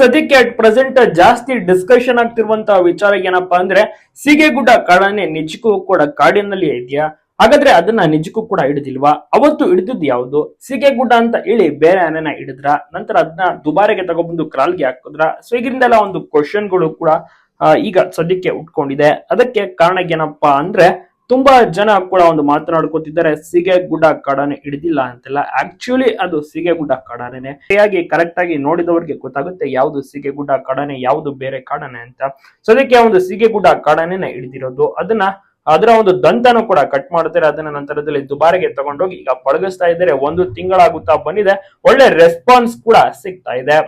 ಸದ್ಯಕ್ಕೆ at present ಜಾಸ್ತಿ discussion ಆಗ್ತಿರುವಂತಹ ವಿಚಾರ ಏನಪ್ಪಾ ಅಂದ್ರೆ ಸೀಗೆಗುಡ್ಡ ಕಾಡನೆ ನಿಜಕ್ಕೂ ಕೂಡ ಕಾಡಿನಲ್ಲಿ ಇದೆಯಾ? ಹಾಗಾದ್ರೆ ಅದನ್ನ ನಿಜಕ್ಕೂ ಕೂಡ ಹಿಡಿದಿಲ್ವಾ? ಅವತ್ತು ಹಿಡಿದಿದ್ದು ಯಾವುದು? ಸೀಗೆಗುಡ್ಡ ಅಂತ ಹೇಳಿ ಬೇರೆ ಆನೆನ ಹಿಡಿದ್ರ? ನಂತರ ಅದನ್ನ ದುಬಾರೆಗೆ ತಗೊಬಂದು ಕ್ರಾಲ್ಗೆ ಹಾಕಿದ್ರ? ಸೊ ಇದರಿಂದೆಲ್ಲ ಒಂದು ಕ್ವಶನ್ಗಳು ಕೂಡ ಈಗ ಸದ್ಯಕ್ಕೆ ಉಟ್ಕೊಂಡಿದೆ. ಅದಕ್ಕೆ ಕಾರಣ ಏನಪ್ಪಾ ಅಂದ್ರೆ ತುಂಬಾ ಜನ ಕೂಡ ಒಂದು ಮಾತನಾಡ್ಕೋತಿದ್ದಾರೆ ಸೀಗೆಗುಡ್ಡ ಕಾಡಾನೆ ಹಿಡಿದಿಲ್ಲ ಅಂತೆಲ್ಲ. ಆಕ್ಚುಲಿ ಅದು ಸಿಗೆ ಗುಡ್ಡ ಕಾಡಾನೆ ಸರಿಯಾಗಿ ಕರೆಕ್ಟ್ ಆಗಿ ನೋಡಿದವರಿಗೆ ಗೊತ್ತಾಗುತ್ತೆ ಯಾವುದು ಸೀಗೆಗುಡ್ಡ ಕಾಡಾನೆ, ಯಾವುದು ಬೇರೆ ಕಾಡಾನೆ ಅಂತ. ಸೊ ಅದಕ್ಕೆ ಒಂದು ಸಿಗೆ ಗುಡ್ಡ ಕಾಡಾನೆನ ಹಿಡಿದಿರೋದು. ಅದನ್ನ ಅದರ ಒಂದು ದಂತನು ಕೂಡ ಕಟ್ ಮಾಡ್ತಾರೆ. ಅದನ್ನ ನಂತರದಲ್ಲಿ ದುಬಾರಿಗೆ ತಗೊಂಡೋಗಿ ಈಗ ಪಳಗಿಸ್ತಾ ಇದ್ದಾರೆ. ಒಂದು ತಿಂಗಳಾಗುತ್ತಾ ಬಂದಿದೆ. ಒಳ್ಳೆ ರೆಸ್ಪಾನ್ಸ್ ಕೂಡ ಸಿಗ್ತಾ ಇದೆ.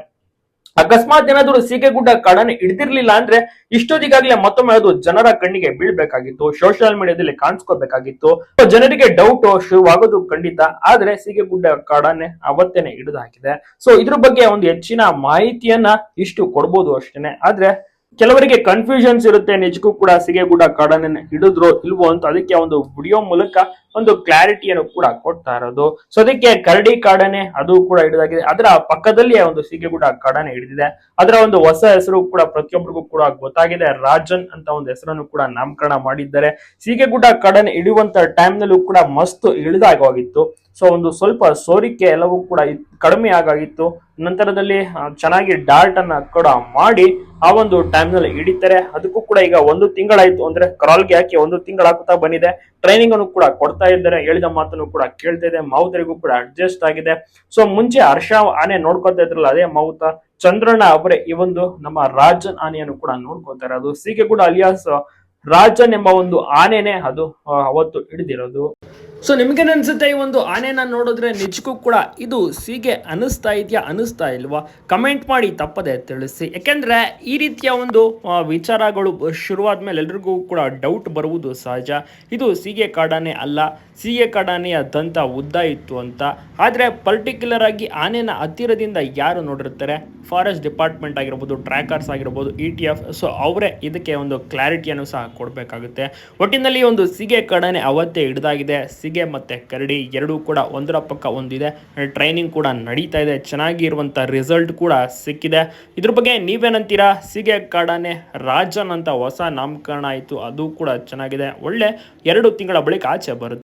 ಅಕಸ್ಮಾತ್ ಏನಾದ್ರು ಸೀಗೆಗುಡ್ಡ ಕಾಡನ್ನು ಹಿಡ್ದಿರ್ಲಿಲ್ಲ ಅಂದ್ರೆ ಇಷ್ಟೊತ್ತಿಗಾಗ್ಲೇ ಮತ್ತೊಮ್ಮೆ ಅದು ಜನರ ಕಣ್ಣಿಗೆ ಬೀಳ್ಬೇಕಾಗಿತ್ತು. ಸೋಷಿಯಲ್ ಮೀಡಿಯಾದಲ್ಲಿ ಕಾಣಿಸ್ಕೋಬೇಕಾಗಿತ್ತು. ಜನರಿಗೆ ಡೌಟ್ ಶುರುವಾಗೋದು ಖಂಡಿತ. ಆದ್ರೆ ಸೀಗೆಗುಡ್ಡ ಕಾಡನ್ನೇ ಅವತ್ತೇನೆ ಹಿಡಿದು ಹಾಕಿದೆ. ಸೊ, ಇದ್ರ ಬಗ್ಗೆ ಒಂದು ಹೆಚ್ಚಿನ ಮಾಹಿತಿಯನ್ನ ಇಷ್ಟು ಕೊಡ್ಬೋದು ಅಷ್ಟೇನೆ. ಆದ್ರೆ ಕೆಲವರಿಗೆ ಕನ್ಫ್ಯೂಷನ್ಸ್ ಇರುತ್ತೆ, ನಿಜಕ್ಕೂ ಕೂಡ ಸಿಗೆಗುಡ್ಡ ಕಾಡನ್ನ ಹಿಡಿದ್ರು ಇಲ್ವೋ ಅಂತ ಅದಕ್ಕೆ ಒಂದು ವಿಡಿಯೋ ಮೂಲಕ ಒಂದು ಕ್ಲಾರಿಟಿಯನ್ನು ಕೂಡ ಕೊಡ್ತಾ ಇರೋದು. ಸೊ ಅದಕ್ಕೆ ಕರಡಿ ಕಾಡನೆ ಅದು ಕೂಡ ಹಿಡಿದಾಗಿದೆ. ಅದರ ಪಕ್ಕದಲ್ಲಿ ಒಂದು ಸೀಗೆಗುಡ್ಡ ಕಾಡನೆ ಹಿಡಿದಿದೆ. ಅದರ ಒಂದು ಹೊಸ ಹೆಸರು ಕೂಡ ಪ್ರತಿಯೊಬ್ಬರಿಗೂ ಕೂಡ ಗೊತ್ತಾಗಿದೆ. ರಾಜನ್ ಅಂತ ಒಂದು ಹೆಸರನ್ನು ಕೂಡ ನಾಮಕರಣ ಮಾಡಿದ್ದಾರೆ. ಸೀಗೆಗುಡ್ಡ ಕಾಡನೆ ಹಿಡಿಯುವಂತ ಟೈಮ್ ನಲ್ಲೂ ಕೂಡ ಮಸ್ತ್ ಇಳಿದಾಗೋಗಿತ್ತು ಸೊ ಒಂದು ಸ್ವಲ್ಪ ಸೋರಿಕೆ ಎಲ್ಲವೂ ಕೂಡ ಕಡಿಮೆ ಆಗಾಗಿತ್ತು. ನಂತರದಲ್ಲಿ ಚೆನ್ನಾಗಿ ಡಾರ್ಟ್ ಅನ್ನ ಕೂಡ ಮಾಡಿ ಆ ಒಂದು ಟೈಮ್ನಲ್ಲಿ ಹಿಡಿತಾರೆ. ಅದಕ್ಕೂ ಕೂಡ ಈಗ ಒಂದು ತಿಂಗಳಾಯ್ತು. ಅಂದ್ರೆ ಕ್ರಾಲ್ಗೆ ಹಾಕಿ ಒಂದು ತಿಂಗಳಾಗುತ್ತಾ ಬಂದಿದೆ. ಟ್ರೈನಿಂಗ್ ಅನ್ನು ಕೂಡ ಕೊಡ್ತಾ ಇದ್ದಾರೆ. ಹೇಳಿದ ಮಾತನ್ನು ಕೂಡ ಕೇಳ್ತಾ ಇದೆ. ಮಾವುತರಿಗೂ ಕೂಡ ಅಡ್ಜಸ್ಟ್ ಆಗಿದೆ. ಸೊ ಮುಂಚೆ ಹರ್ಷ ಆನೆ ನೋಡ್ಕೊತಾ ಇದ್ರಲ್ಲ, ಅದೇ ಮಾವುತ ಚಂದ್ರಣ್ಣ ಅವರೇ ಈ ಒಂದು ನಮ್ಮ ರಾಜನ್ ಆನೆಯನ್ನು ಕೂಡ ನೋಡ್ಕೊತಾರೆ. ಅದು ಸೀಗೆಗೂಡ ಅಲಿಯಾಸ್ ರಾಜನ್ ಎಂಬ ಒಂದು ಆನೆನೆ ಅದು ಅವತ್ತು ಹಿಡಿದಿರೋದು. ಸೊ ನಿಮ್ಗೇನ್ ಅನ್ಸುತ್ತೆ ಈ ಒಂದು ಆನೆನ ನೋಡಿದ್ರೆ ನಿಜಕ್ಕೂ ಕೂಡ ಇದು ಸೀಗೆ ಅನಿಸ್ತಾ ಇದೆಯಾ ಅನಿಸ್ತಾ ಇಲ್ವಾ? ಕಮೆಂಟ್ ಮಾಡಿ, ತಪ್ಪದೆ ತಿಳಿಸಿ. ಯಾಕೆಂದರೆ ಈ ರೀತಿಯ ಒಂದು ವಿಚಾರಗಳು ಶುರುವಾದ ಮೇಲೆ ಎಲ್ರಿಗೂ ಕೂಡ ಡೌಟ್ ಬರುವುದು ಸಹಜ. ಇದು ಸೀಗೆ ಕಾಡಾನೆ ಅಲ್ಲ, ಸೀಗೆ ಕಾಡಾನೆಯ ದಂತ ಉದ್ದ ಇತ್ತು ಅಂತ. ಆದರೆ ಪರ್ಟಿಕ್ಯುಲರ್ ಆಗಿ ಆನೆನ ಹತ್ತಿರದಿಂದ ಯಾರು ನೋಡಿರ್ತಾರೆ? ಫಾರೆಸ್ಟ್ ಡಿಪಾರ್ಟ್ಮೆಂಟ್ ಆಗಿರ್ಬೋದು ಟ್ರ್ಯಾಕರ್ಸ್ ಆಗಿರ್ಬೋದು ಇ ಟಿ ಎಫ್ ಸೊ ಅವರೇ ಇದಕ್ಕೆ ಒಂದು ಕ್ಲಾರಿಟಿಯನ್ನು ಸಹ ಕೊಡಬೇಕಾಗುತ್ತೆ. ಒಟ್ಟಿನಲ್ಲಿ ಒಂದು ಸಿಗೆ ಕಡನೆ ಅವತ್ತೇ ಹಿಡಿದಾಗಿದೆ. ಸಿಗೆ ಮತ್ತು ಕರಡಿ ಎರಡೂ ಕೂಡ ಒಂದರ ಪಕ್ಕ ಒಂದಿದೆ. ಟ್ರೈನಿಂಗ್ ಕೂಡ ನಡೀತಾ ಇದೆ. ಚೆನ್ನಾಗಿ ಇರುವಂಥ ರಿಸಲ್ಟ್ ಕೂಡ ಸಿಕ್ಕಿದೆ. ಇದ್ರ ಬಗ್ಗೆ ನೀವೇನಂತೀರಾ? ಸಿಗೆ ಕಾಡಾನೆ ರಾಜನ್ ಅಂತ ಹೊಸ ನಾಮಕರಣ ಆಯಿತು. ಅದು ಕೂಡ ಚೆನ್ನಾಗಿದೆ. ಒಳ್ಳೆ ಎರಡು ತಿಂಗಳ ಬಳಿಕ ಆಚೆ ಬರುತ್ತೆ.